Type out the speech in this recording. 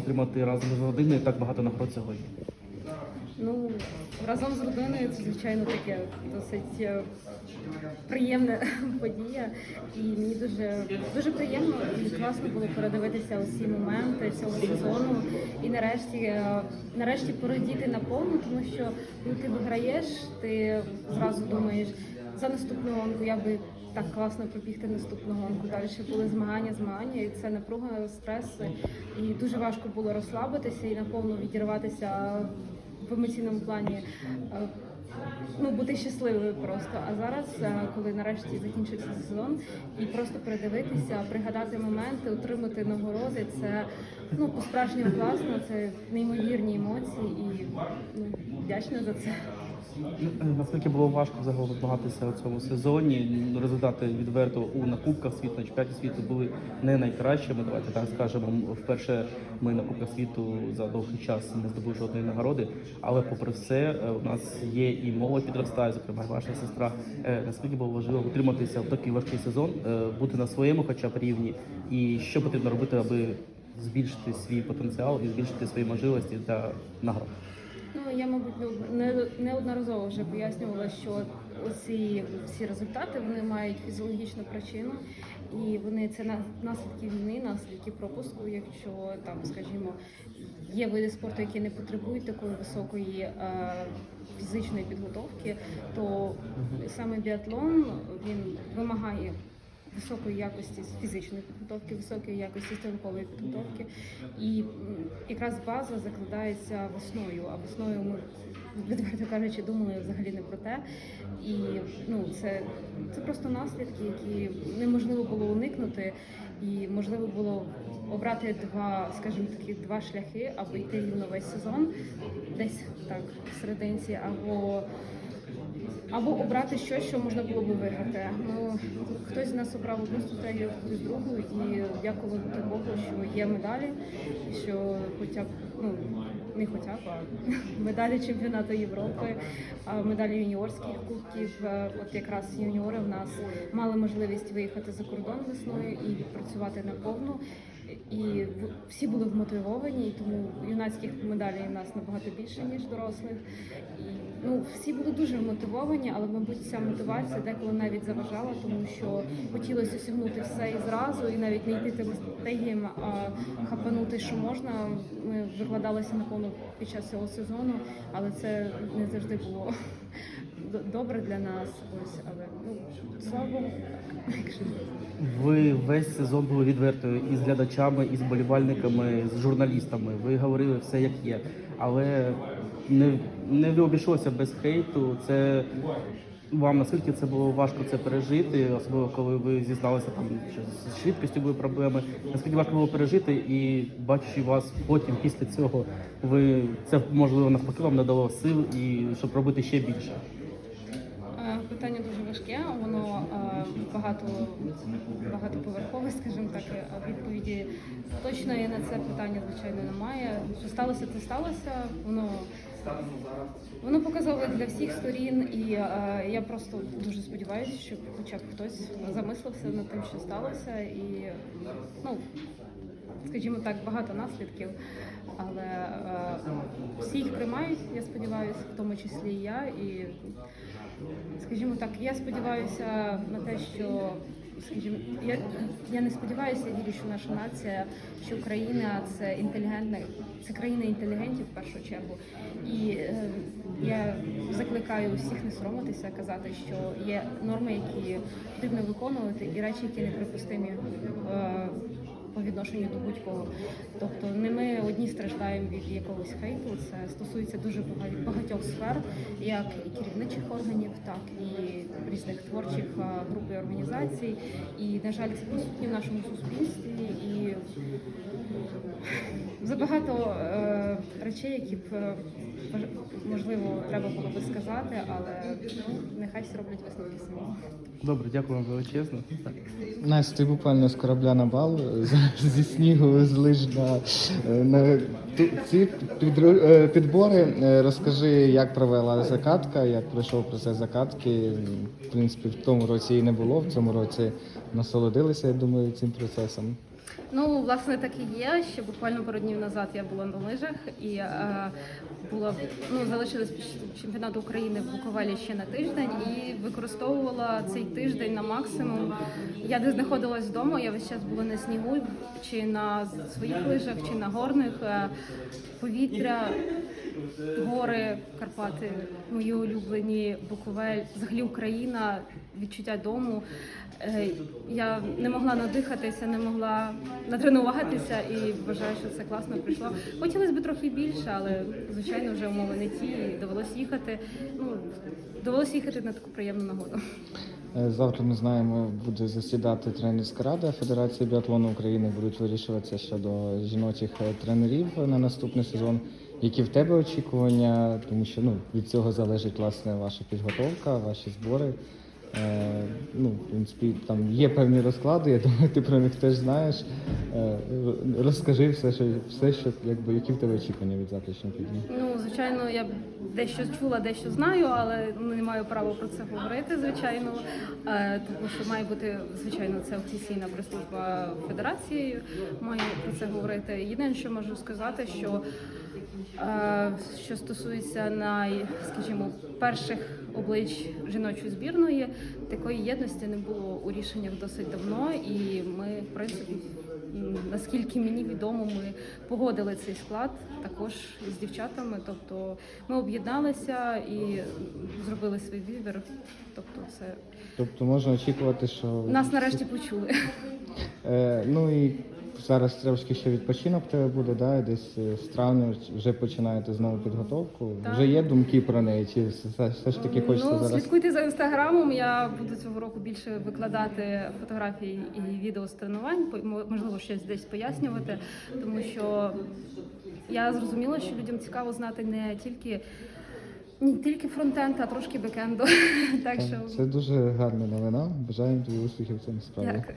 отримати разом з родиною так багато нагород сьогодні? Ну, разом з родиною це, звичайно, таке досить е, приємна подія. І мені дуже, дуже приємно і класно було передивитися усі моменти цього сезону. І нарешті, е, нарешті порадіти наповну, тому що коли ти виграєш, ти зразу думаєш за наступну гонку, як би так класно пробігти наступну гонку. Далі були змагання, змагання, і це напруга, стрес. І дуже важко було розслабитися і наповну відірватися в емоційному плані. е, Ну, бути щасливою просто. А зараз, е, коли нарешті закінчився сезон, і просто передивитися, пригадати моменти, отримати нагороди, це ну по-справжньому класно, це неймовірні емоції і ну, вдячна за це. Е, Наскільки було важко взагалі змагатися у цьому сезоні? Результати відверто у на Кубках світу, на чемпіонаті світу були не найкращими. Давайте так скажемо. Вперше ми на Кубках світу за довгий час не здобули жодної нагороди. Але попри все, е, у нас є і молодь підростає, зокрема ваша сестра. Е, Наскільки було важливо утриматися в такий важкий сезон, бути на своєму, хоча б рівні, і що потрібно робити, аби збільшити свій потенціал і збільшити свої можливості для нагород? Ну я, мабуть, не- неодноразово вже пояснювала, що оці всі результати вони мають фізіологічну причину, і вони це на- наслідки війни, наслідки пропуску. Якщо там, скажімо, є види спорту, які не потребують такої високої е, фізичної підготовки, то саме біатлон він вимагає. Високої якості фізичної підготовки, високої якості стрілкової підготовки, і якраз база закладається весною. А весною ми відверто кажучи, думали взагалі не про те. І ну це, це просто наслідки, які неможливо було уникнути, і можливо було обрати два, скажімо такі, два шляхи, або йти рівно весь сезон, десь так в серединці, або або обрати щось, що можна було би виграти. Ну хтось з нас обрав одну стратегію, хтось другу, і дякувати Богу, що є медалі, що хоча б ну не хоча б медалі чемпіонату Європи, медалі юніорських кубків. От якраз юніори в нас мали можливість виїхати за кордон весною і відпрацювати наповну. І всі були вмотивовані, і тому юнацьких медалей у нас набагато більше ніж дорослих. І, ну всі були дуже вмотивовані, але мабуть ця мотивація деколи навіть заважала, тому що хотілося осягнути все і зразу, і навіть не йти тими стратегіями, а хапанути, що можна. Ми викладалися наповну під час цього сезону, але це не завжди було добре для нас. Ось, але ну слава Богу, Ви весь сезон були відвертою і з глядачами, і з болівальниками, з журналістами. Ви говорили все як є, але не, не обійшлося без хейту. Це вам наскільки це було важко це пережити, особливо коли ви зізналися там, що з швидкістю були проблеми. Наскільки важко було пережити, і бачачи вас потім, після цього, ви це можливо навпаки вам надало сил і щоб робити ще більше. Питання дуже важке, воно е, багато багатоповерхове, скажімо так. Відповіді точної на це питання, звичайно, немає. Що сталося, це сталося. Воно воно показове для всіх сторін, і е, я просто дуже сподіваюся, що хоча б хтось замислився над тим, що сталося, і ну. Скажімо так, багато наслідків, але е, всі їх приймають, я сподіваюся, в тому числі і я. І скажімо так, я сподіваюся на те, що скажімо, я, я не сподіваюся, я вірю, що наша нація, що Україна це інтелігентна, це країна інтелігентів в першу чергу. І е, я закликаю усіх не соромитися, казати, що є норми, які потрібно виконувати, і речі, які неприпустимі. Е, по відношенню до будь-кого. Тобто не ми одні страждаємо від якогось хейту. Це стосується дуже багать- багатьох сфер, як і керівничих органів, так і різних творчих груп і організацій. І, на жаль, це присутні в нашому суспільстві і забагато е, речей, які б е, можливо треба було би сказати, але ну, нехай всі роблять висновки самі. Добре, дякую вам величезно. Так. Настя, ти буквально з корабля на бал зі снігу з лиж на, на ці е, підбори. Е, Розкажи, як провела закатка, як пройшов процес закатки. В принципі, в тому році її не було. В цьому році насолодилися, я думаю, цим процесом. Ну, власне, так і є. Ще буквально пару днів назад я була на лижах і е, була ну, залишилась чемпіонату України в Буковелі ще на тиждень і використовувала цей тиждень на максимум. Я не знаходилась вдома, я весь час була на снігу, чи на своїх лижах, чи на горних. Е, Повітря, гори, Карпати, мої улюблені, Буковель, взагалі Україна, відчуття дому. Е, Я не могла надихатися, не могла натренуватися і вважаю, що це класно прийшло. Хотілося б трохи більше, але звичайно вже умови не ті. і Довелося їхати. Ну довелося їхати на таку приємну нагоду. Е, Завтра ми знаємо, буде засідати тренерська рада Федерації біатлону України. Будуть вирішуватися щодо жіночих е, тренерів на наступний сезон. Які в тебе очікування? Тому що ну від цього залежить власне ваша підготовка, ваші збори. Е, ну, в принципі, там є певні розклади. Я думаю, ти про них теж знаєш. Е, розкажи все, що все, що якби які в тебе очікування від завтрашнього тижня. Ну, звичайно, я дещо чула, дещо знаю, але не маю права про це говорити, звичайно. Е, Тому що має бути, звичайно, це офіційна прес-служба федерації, має про це говорити. Єдине, що можу сказати, що що стосується най, скажімо, перших облич жіночої збірної, такої єдності не було у рішеннях досить давно, і ми, в принципі, наскільки мені відомо, ми погодили цей склад також з дівчатами. Тобто ми об'єдналися і зробили свій вибір. Тобто, це Тобто можна очікувати, що нас нарешті почули. Е, ну і зараз трошки ще відпочинок тебе буде, да? і десь е, з травня вже починаєте знову підготовку. Так. Вже є думки про неї, чи все, все ж таки хочеться ну, зараз. слідкуйте за інстаграмом. Я буду цього року більше викладати фотографії і відео з тренувань, можливо, щось десь пояснювати, тому що я зрозуміла, що людям цікаво знати не тільки. Не тільки фронтенд, а трошки бекенду. так що Це дуже гарна новина. Бажаємо тобі успіхів в цьому справі. дякую.